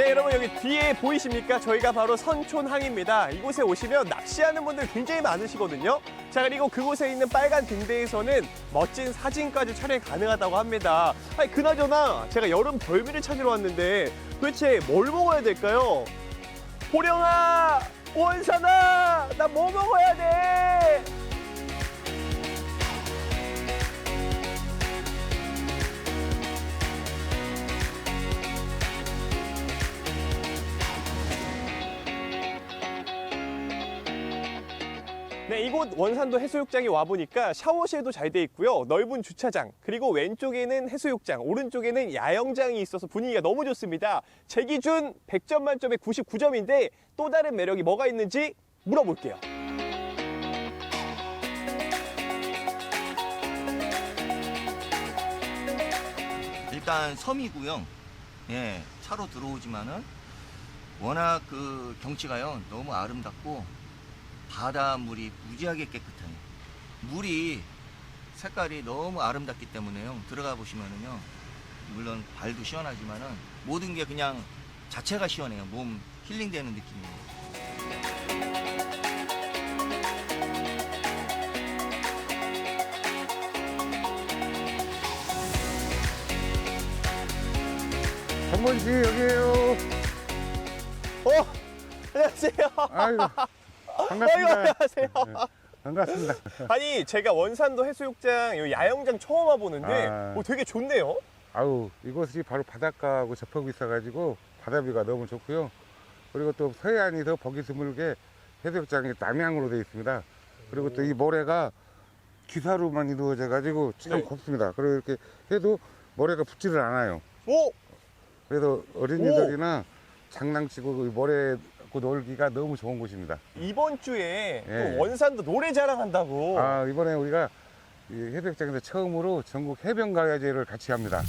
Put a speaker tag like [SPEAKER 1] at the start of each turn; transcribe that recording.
[SPEAKER 1] 네, 여러분 여기 뒤에 보이십니까? 저희가 바로 선촌항입니다. 이곳에 오시면 낚시하는 분들 굉장히 많으시거든요. 자, 그리고 그곳에 있는 빨간 등대에서는 멋진 사진까지 촬영이 가능하다고 합니다. 아니, 그나저나 제가 여름 별미를 찾으러 왔는데 도대체 뭘 먹어야 될까요? 보령아! 원산아! 나 뭐 먹어야 돼? 네, 이곳 원산도 해수욕장에 와보니까 샤워실도 잘 돼 있고요. 넓은 주차장, 그리고 왼쪽에는 해수욕장, 오른쪽에는 야영장이 있어서 분위기가 너무 좋습니다. 제 기준 100점 만점에 99점인데 또 다른 매력이 뭐가 있는지 물어볼게요.
[SPEAKER 2] 일단 섬이고요. 예, 차로 들어오지만은 워낙 그 경치가요 너무 아름답고 바닷물이 무지하게 깨끗해요. 물이 색깔이 너무 아름답기 때문에요. 들어가 보시면은요 물론 발도 시원하지만은 모든 게 그냥 자체가 시원해요. 몸 힐링되는 느낌이에요.
[SPEAKER 3] 장모씨 여기에요.
[SPEAKER 1] 어, 안녕하세요.
[SPEAKER 3] 아이고, 반갑습니다.
[SPEAKER 1] 안녕하세요.
[SPEAKER 3] 네, 반갑습니다.
[SPEAKER 1] 아니, 제가 원산도 해수욕장, 요 야영장 처음 와보는데
[SPEAKER 3] 아.
[SPEAKER 1] 어, 되게 좋네요.
[SPEAKER 3] 아우 이곳이 바로 바닷가하고 접하고 있어가지고 바다뷰가 너무 좋고요. 그리고 또 서해안이 더 보기 드물게 해수욕장이 남향으로 되어 있습니다. 그리고 또 이 모래가 기사로만 이루어져 가지고 쭉
[SPEAKER 1] 네.
[SPEAKER 3] 곱습니다. 그리고 이렇게 해도 모래가 붙지를 않아요.
[SPEAKER 1] 오,
[SPEAKER 3] 그래서 어린이들이나 장난치고 그 모래 고 놀기가 너무 좋은 곳입니다.
[SPEAKER 1] 이번 주에
[SPEAKER 3] 예.
[SPEAKER 1] 또 원산도 노래 자랑한다고.
[SPEAKER 3] 아 이번에 우리가 이 해수욕장에서 처음으로 전국 해변가야제를 같이 합니다.